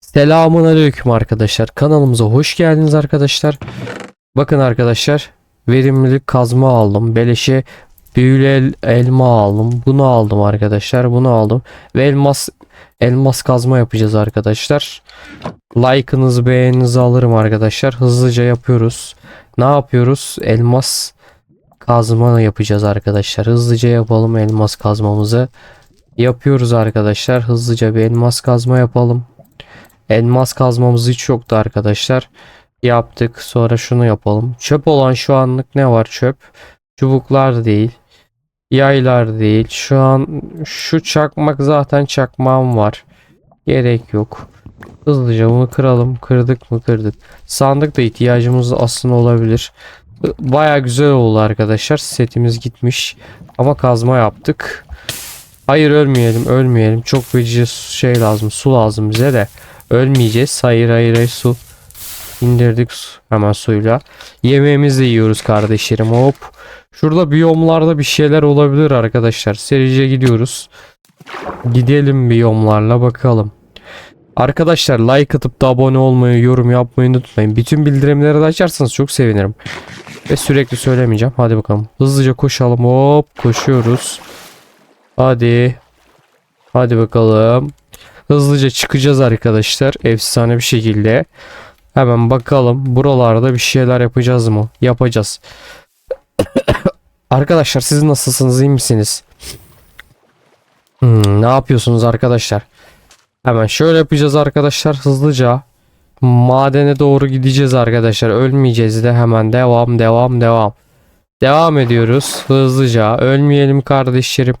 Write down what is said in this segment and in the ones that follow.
Selamun aleyküm arkadaşlar. Kanalımıza hoş geldiniz arkadaşlar. Bakın arkadaşlar. Verimlilik kazma aldım. Beleşe büyülü el- elma aldım. Bunu aldım arkadaşlar. Bunu aldım. Ve elmas elmas kazma yapacağız arkadaşlar. Like'ınızı beğeninizi alırım arkadaşlar. Hızlıca yapıyoruz. Ne yapıyoruz? Elmas kazma yapacağız arkadaşlar. Hızlıca yapalım elmas kazmamızı. Yapıyoruz arkadaşlar. Hızlıca bir elmas kazma yapalım. Elmas kazmamız hiç yoktu arkadaşlar. Yaptık. Sonra şunu yapalım. Çöp olan şu anlık ne var çöp? Çubuklar değil. Yaylar değil. Şu an şu çakmak zaten çakmağım var. Gerek yok. Hızlıca bunu kıralım. Kırdık mı kırdık. Sandık da ihtiyacımız aslında olabilir. Baya güzel oldu arkadaşlar. Setimiz gitmiş. Ama kazma yaptık. Hayır ölmeyelim ölmeyelim. Çok feci şey lazım. Su lazım bize de. Ölmeyeceğiz. Hayır hayır hayır su. İndirdik su. Hemen suyla. Yemeğimizi de yiyoruz kardeşlerim. Hop. Şurada biyomlarda bir şeyler olabilir arkadaşlar. Serice gidiyoruz. Gidelim biyomlarla bakalım. Arkadaşlar like atıp da abone olmayı, yorum yapmayı unutmayın. Bütün bildirimleri de açarsanız çok sevinirim. Ve sürekli söylemeyeceğim. Hadi bakalım. Hızlıca koşalım. Hop koşuyoruz. Hadi. Hadi bakalım. Hızlıca çıkacağız arkadaşlar. Efsane bir şekilde. Hemen bakalım. Buralarda bir şeyler yapacağız mı? Yapacağız. arkadaşlar siz nasılsınız? iyi misiniz? Hmm, ne yapıyorsunuz arkadaşlar? Hemen şöyle yapacağız arkadaşlar. Hızlıca. Madene doğru gideceğiz arkadaşlar. Ölmeyeceğiz de hemen devam devam devam. Devam ediyoruz hızlıca. Ölmeyelim kardeşlerim.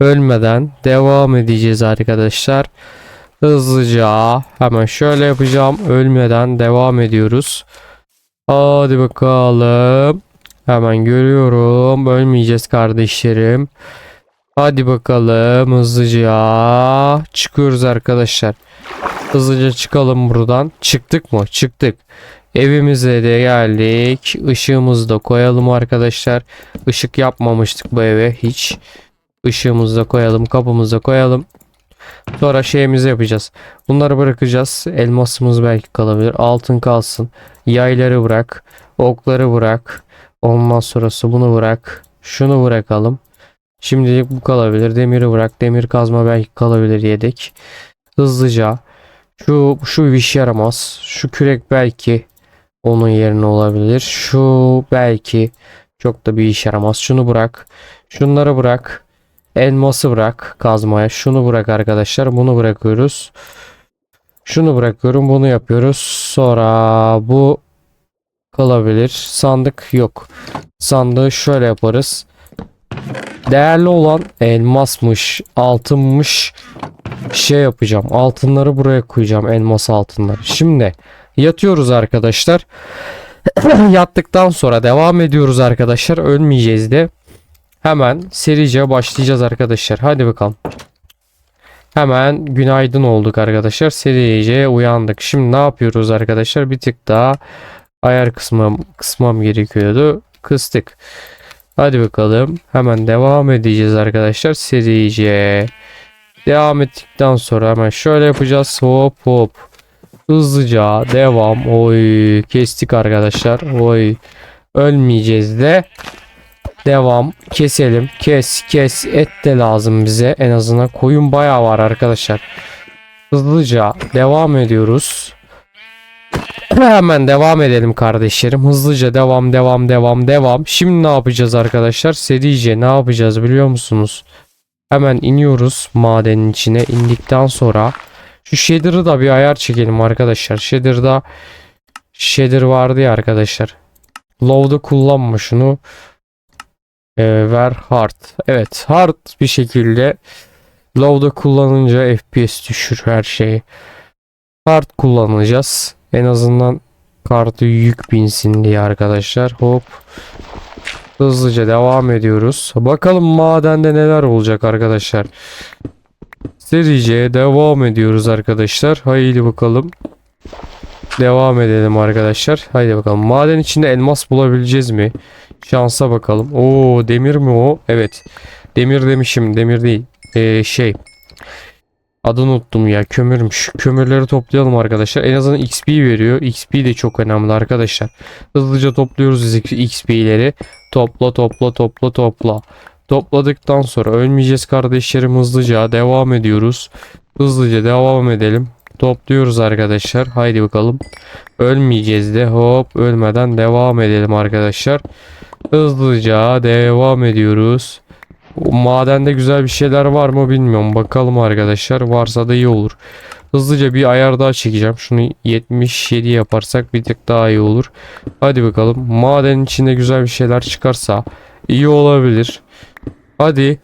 Ölmeden devam edeceğiz arkadaşlar. Hızlıca hemen şöyle yapacağım. Ölmeden devam ediyoruz. Hadi bakalım. Hemen görüyorum. Ölmeyeceğiz kardeşlerim. Hadi bakalım hızlıca çıkıyoruz arkadaşlar. Hızlıca çıkalım buradan. Çıktık mı? Çıktık. Evimize de geldik. Işığımızı da koyalım arkadaşlar. Işık yapmamıştık bu eve hiç. Işığımızı da koyalım. Kapımızı da koyalım. Sonra şeyimizi yapacağız. Bunları bırakacağız. Elmasımız belki kalabilir. Altın kalsın. Yayları bırak. Okları bırak. Ondan sonrası bunu bırak. Şunu bırakalım. Şimdilik bu kalabilir. Demiri bırak. Demir kazma belki kalabilir yedek. Hızlıca. Şu şu bir işe yaramaz. Şu kürek belki onun yerine olabilir. Şu belki çok da bir işe yaramaz. Şunu bırak. Şunları bırak. Elması bırak kazmaya. Şunu bırak arkadaşlar. Bunu bırakıyoruz. Şunu bırakıyorum. Bunu yapıyoruz. Sonra bu kalabilir. Sandık yok. Sandığı şöyle yaparız. Değerli olan elmasmış, altınmış şey yapacağım. Altınları buraya koyacağım. Elmas altınları. Şimdi yatıyoruz arkadaşlar. Yattıktan sonra devam ediyoruz arkadaşlar. Ölmeyeceğiz de. Hemen serice başlayacağız arkadaşlar. Hadi bakalım. Hemen günaydın olduk arkadaşlar. Serice uyandık. Şimdi ne yapıyoruz arkadaşlar? Bir tık daha ayar kısmam, kısmam gerekiyordu. Kıstık. Hadi bakalım. Hemen devam edeceğiz arkadaşlar. Serice. Devam ettikten sonra hemen şöyle yapacağız. Hop hop. Hızlıca devam. Oy kestik arkadaşlar. Oy. Ölmeyeceğiz de. Devam. Keselim. Kes kes. Et de lazım bize. En azından koyun bayağı var arkadaşlar. Hızlıca devam ediyoruz. Hemen devam edelim kardeşlerim. Hızlıca devam devam devam devam. Şimdi ne yapacağız arkadaşlar? Serice ne yapacağız biliyor musunuz? Hemen iniyoruz madenin içine. İndikten sonra şu shader'ı da bir ayar çekelim arkadaşlar. Shader'da shader vardı ya arkadaşlar. Low'da kullanma şunu. Ee, ver hard. Evet hard bir şekilde low'da kullanınca FPS düşür her şeyi. Hard kullanacağız. En azından kartı yük binsin diye arkadaşlar. Hop. Hızlıca devam ediyoruz. Bakalım madende neler olacak arkadaşlar. Serice devam ediyoruz arkadaşlar. Haydi bakalım. Devam edelim arkadaşlar. Haydi bakalım. Maden içinde elmas bulabileceğiz mi? Şansa bakalım. Oo demir mi o? Evet. Demir demişim. Demir değil. Ee, şey. Adını unuttum ya kömürmüş. Kömürleri toplayalım arkadaşlar. En azından XP veriyor. XP de çok önemli arkadaşlar. Hızlıca topluyoruz XP'leri. Topla topla topla topla. Topladıktan sonra ölmeyeceğiz kardeşlerim hızlıca devam ediyoruz. Hızlıca devam edelim. Topluyoruz arkadaşlar. Haydi bakalım. Ölmeyeceğiz de hop ölmeden devam edelim arkadaşlar. Hızlıca devam ediyoruz. Madende güzel bir şeyler var mı bilmiyorum. Bakalım arkadaşlar. Varsa da iyi olur. Hızlıca bir ayar daha çekeceğim. Şunu 77 yaparsak bir tık daha iyi olur. Hadi bakalım. Madenin içinde güzel bir şeyler çıkarsa iyi olabilir. Hadi.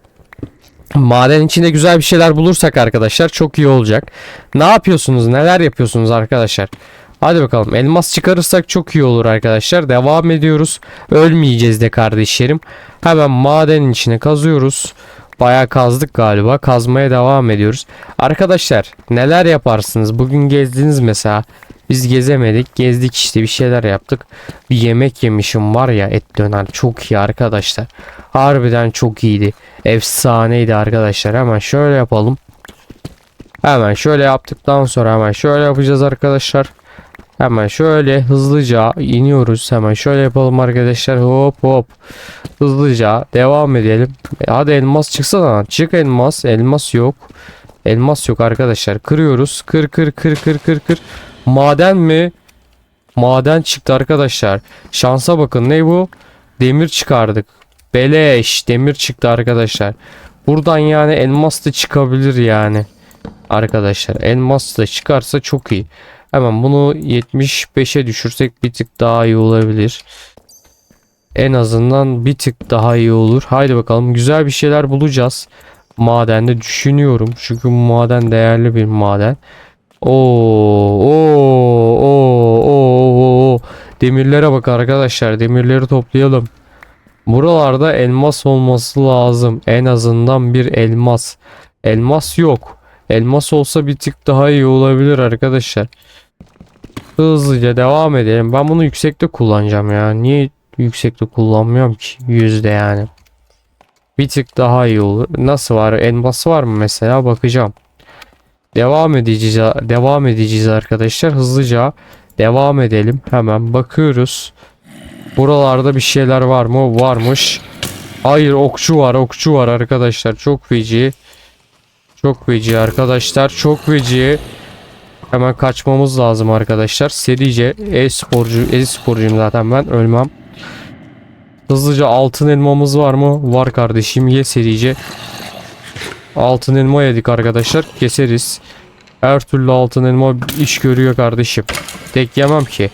Maden içinde güzel bir şeyler bulursak arkadaşlar çok iyi olacak. Ne yapıyorsunuz? Neler yapıyorsunuz arkadaşlar? Hadi bakalım. Elmas çıkarırsak çok iyi olur arkadaşlar. Devam ediyoruz. Ölmeyeceğiz de kardeşlerim. Hemen madenin içine kazıyoruz. Bayağı kazdık galiba. Kazmaya devam ediyoruz. Arkadaşlar neler yaparsınız? Bugün gezdiniz mesela. Biz gezemedik. Gezdik işte bir şeyler yaptık. Bir yemek yemişim var ya et döner. Çok iyi arkadaşlar. Harbiden çok iyiydi. Efsaneydi arkadaşlar. Hemen şöyle yapalım. Hemen şöyle yaptıktan sonra hemen şöyle yapacağız arkadaşlar. Hemen şöyle hızlıca iniyoruz. Hemen şöyle yapalım arkadaşlar. Hop hop. Hızlıca devam edelim. E, Hadi elmas çıksana. Çık elmas. Elmas yok. Elmas yok arkadaşlar. Kırıyoruz. Kır kır kır kır kır kır. Maden mi? Maden çıktı arkadaşlar. Şansa bakın. Ne bu? Demir çıkardık. Beleş. Demir çıktı arkadaşlar. Buradan yani elmas da çıkabilir yani. Arkadaşlar elmas da çıkarsa çok iyi. Hemen bunu 75'e düşürsek bir tık daha iyi olabilir. En azından bir tık daha iyi olur. Haydi bakalım güzel bir şeyler bulacağız. Madende düşünüyorum. Çünkü maden değerli bir maden. Oo, oo, oo, oo, oo. Demirlere bak arkadaşlar. Demirleri toplayalım. Buralarda elmas olması lazım. En azından bir elmas. Elmas yok. Elmas olsa bir tık daha iyi olabilir arkadaşlar. Hızlıca devam edelim. Ben bunu yüksekte kullanacağım ya. Niye yüksekte kullanmıyorum ki? Yüzde yani. Bir tık daha iyi olur. Nasıl var? Elmas var mı mesela? Bakacağım. Devam edeceğiz. Devam edeceğiz arkadaşlar. Hızlıca devam edelim. Hemen bakıyoruz. Buralarda bir şeyler var mı? Varmış. Hayır okçu var. Okçu var arkadaşlar. Çok feci. Çok feci arkadaşlar. Çok feci. Hemen kaçmamız lazım arkadaşlar. Serice e-sporcu, e-sporcuyum zaten ben ölmem. Hızlıca altın elmamız var mı? Var kardeşim ye serice. Altın elma yedik arkadaşlar. Keseriz. Her türlü altın elma iş görüyor kardeşim. Tek yemem ki.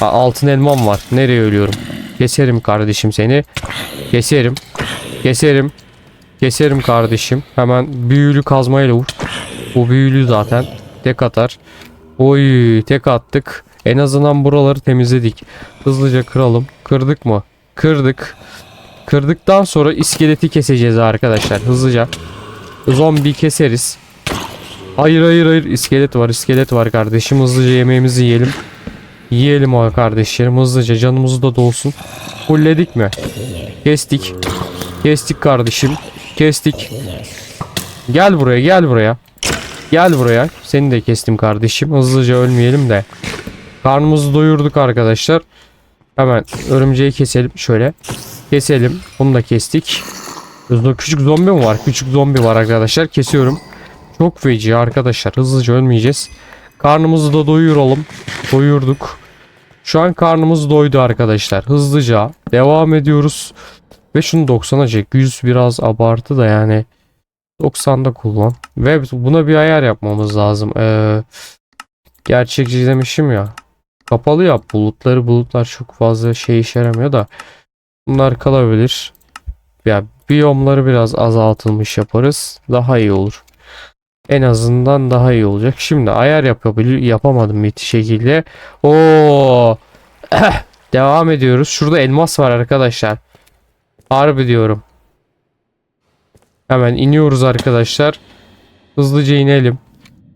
Ha, altın elmam var. Nereye ölüyorum? Keserim kardeşim seni. Keserim. Keserim. Keserim kardeşim. Hemen büyülü kazmayla vur. Bu büyülü zaten. Tek atar. Oy tek attık. En azından buraları temizledik. Hızlıca kıralım. Kırdık mı? Kırdık. Kırdıktan sonra iskeleti keseceğiz arkadaşlar. Hızlıca. Zombi keseriz. Hayır hayır hayır iskelet var iskelet var kardeşim. Hızlıca yemeğimizi yiyelim. Yiyelim o kardeşlerim hızlıca canımız da dolsun. Fulledik mi? Kestik. Kestik kardeşim. Kestik. Gel buraya gel buraya. Gel buraya. Seni de kestim kardeşim. Hızlıca ölmeyelim de. Karnımızı doyurduk arkadaşlar. Hemen örümceği keselim şöyle. Keselim. Bunu da kestik. Hızlı küçük zombi mi var? Küçük zombi var arkadaşlar. Kesiyorum. Çok feci arkadaşlar. Hızlıca ölmeyeceğiz. Karnımızı da doyuralım. Doyurduk. Şu an karnımız doydu arkadaşlar. Hızlıca devam ediyoruz. Ve şunu 90'a çek. 100 biraz abartı da yani. 90'da kullan. Ve buna bir ayar yapmamız lazım. Ee, gerçekçi demişim ya. Kapalı yap bulutları. Bulutlar çok fazla şey işe yaramıyor da. Bunlar kalabilir. Ya biyomları biraz azaltılmış yaparız. Daha iyi olur. En azından daha iyi olacak. Şimdi ayar yapabilir yapamadım bir şekilde. Oo! Devam ediyoruz. Şurada elmas var arkadaşlar. Harbi diyorum. Hemen iniyoruz arkadaşlar. Hızlıca inelim.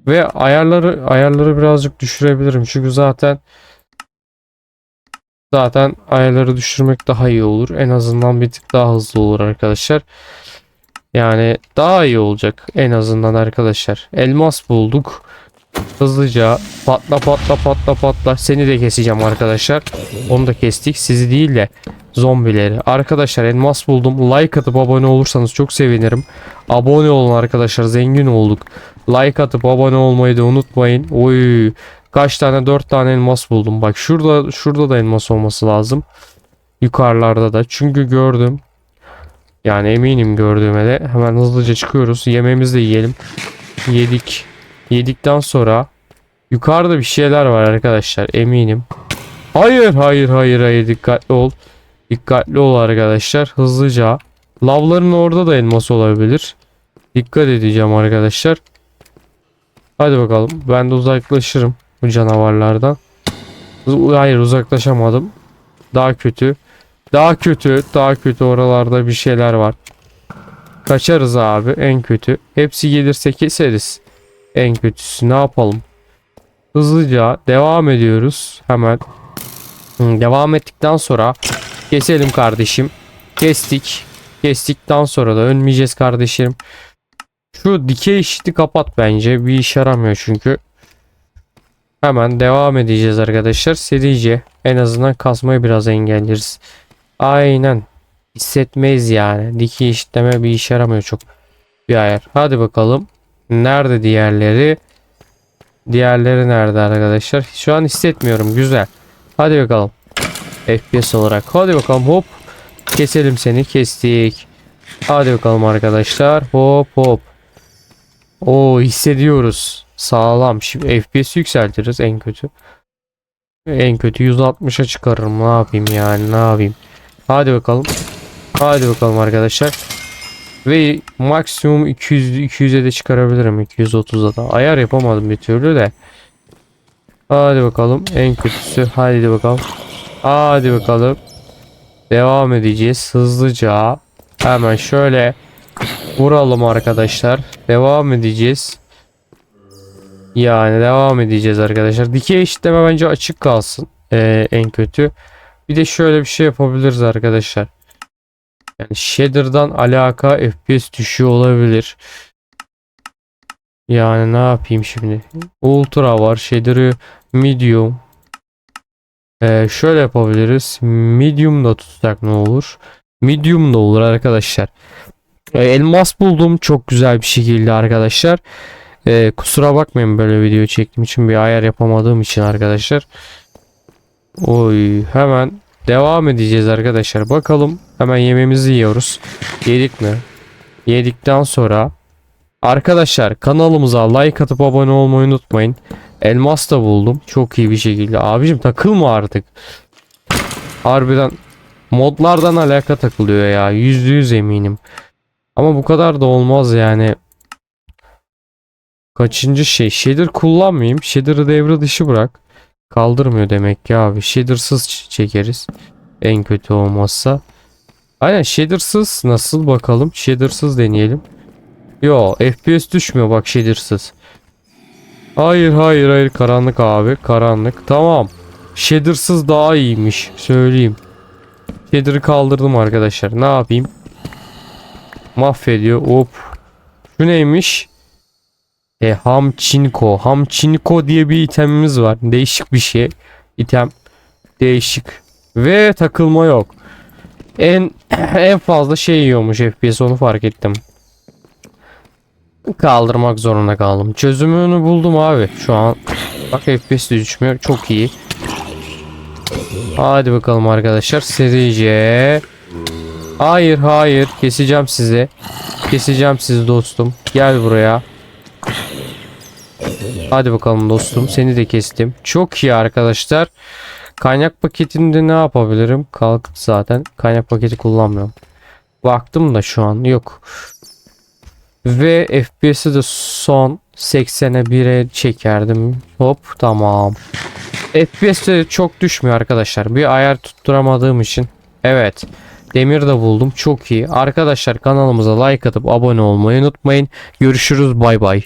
Ve ayarları ayarları birazcık düşürebilirim. Çünkü zaten zaten ayarları düşürmek daha iyi olur. En azından bir tık daha hızlı olur arkadaşlar. Yani daha iyi olacak en azından arkadaşlar. Elmas bulduk. Hızlıca patla patla patla patla. Seni de keseceğim arkadaşlar. Onu da kestik. Sizi değil de zombileri. Arkadaşlar elmas buldum. Like atıp abone olursanız çok sevinirim. Abone olun arkadaşlar. Zengin olduk. Like atıp abone olmayı da unutmayın. Oy. Kaç tane? 4 tane elmas buldum. Bak şurada şurada da elmas olması lazım. Yukarılarda da. Çünkü gördüm. Yani eminim gördüğüme de. Hemen hızlıca çıkıyoruz. Yemeğimizi de yiyelim. Yedik. Yedikten sonra yukarıda bir şeyler var arkadaşlar. Eminim. Hayır hayır hayır hayır dikkatli ol. Dikkatli ol arkadaşlar. Hızlıca. Lavların orada da elmas olabilir. Dikkat edeceğim arkadaşlar. Hadi bakalım. Ben de uzaklaşırım bu canavarlardan. Hayır uzaklaşamadım. Daha kötü. Daha kötü. Daha kötü oralarda bir şeyler var. Kaçarız abi en kötü. Hepsi gelirse keseriz. En kötüsü ne yapalım? Hızlıca devam ediyoruz. Hemen. Hı, Devam ettikten sonra keselim kardeşim. Kestik. Kestikten sonra da ölmeyeceğiz kardeşim. Şu dikey işiti kapat bence. Bir iş yaramıyor çünkü. Hemen devam edeceğiz arkadaşlar. Serice. En azından kasmayı biraz engelleriz. Aynen. Hissetmeyiz yani. Dikey işitleme bir iş yaramıyor çok. Bir ayar. Hadi bakalım. Nerede diğerleri? Diğerleri nerede arkadaşlar? Şu an hissetmiyorum. Güzel. Hadi bakalım. FPS olarak. Hadi bakalım hop. Keselim seni. Kestik. Hadi bakalım arkadaşlar. Hop hop. Oo hissediyoruz. Sağlam. Şimdi FPS yükseltiriz en kötü. En kötü 160'a çıkarırım. Ne yapayım yani ne yapayım. Hadi bakalım. Hadi bakalım arkadaşlar. Ve maksimum 200 200'e de çıkarabilirim 230'a da. Ayar yapamadım bir türlü de. Hadi bakalım en kötüsü. Hadi bakalım. Hadi bakalım. Devam edeceğiz hızlıca. Hemen şöyle vuralım arkadaşlar. Devam edeceğiz. Yani devam edeceğiz arkadaşlar. Dikey eşitleme bence açık kalsın. Ee, en kötü. Bir de şöyle bir şey yapabiliriz arkadaşlar. Yani shader'dan alaka FPS düşüyor olabilir. Yani ne yapayım şimdi? Ultra var. Shader'ı medium. Ee, şöyle yapabiliriz. Medium da tutsak ne olur? Medium da olur arkadaşlar. Ee, elmas buldum çok güzel bir şekilde arkadaşlar. Ee, kusura bakmayın böyle video çektiğim için bir ayar yapamadığım için arkadaşlar. Oy hemen devam edeceğiz arkadaşlar. Bakalım hemen yemeğimizi yiyoruz. Yedik mi? Yedikten sonra arkadaşlar kanalımıza like atıp abone olmayı unutmayın. Elmas da buldum. Çok iyi bir şekilde. Abicim takılma artık. Harbiden modlardan alaka takılıyor ya. Yüzde yüz eminim. Ama bu kadar da olmaz yani. Kaçıncı şey? Shader kullanmayayım. Shader'ı devre dışı bırak. Kaldırmıyor demek ki abi. Shader'sız çekeriz. En kötü olmazsa. Aynen shader'sız nasıl bakalım. Shader'sız deneyelim. Yo FPS düşmüyor bak shader'sız. Hayır hayır hayır karanlık abi karanlık. Tamam. Shader'sız daha iyiymiş söyleyeyim. Shader'ı kaldırdım arkadaşlar. Ne yapayım? Mahvediyor. Hop. Şu neymiş? E, Hamçinko. Hamçinko diye bir itemimiz var. Değişik bir şey. İtem. Değişik. Ve takılma yok. En en fazla şey yiyormuş FPS onu fark ettim. Kaldırmak zorunda kaldım. Çözümünü buldum abi. Şu an bak FPS düşmüyor. Çok iyi. Hadi bakalım arkadaşlar. Serice. Hayır hayır. Keseceğim sizi. Keseceğim sizi dostum. Gel buraya. Hadi bakalım dostum. Seni de kestim. Çok iyi arkadaşlar. Kaynak paketinde ne yapabilirim? Kalktı zaten. Kaynak paketi kullanmıyorum. Baktım da şu an yok. Ve FPS'i de son 80'e 1'e çekerdim. Hop tamam. FPS de çok düşmüyor arkadaşlar. Bir ayar tutturamadığım için. Evet. Demir de buldum. Çok iyi. Arkadaşlar kanalımıza like atıp abone olmayı unutmayın. Görüşürüz. Bay bay.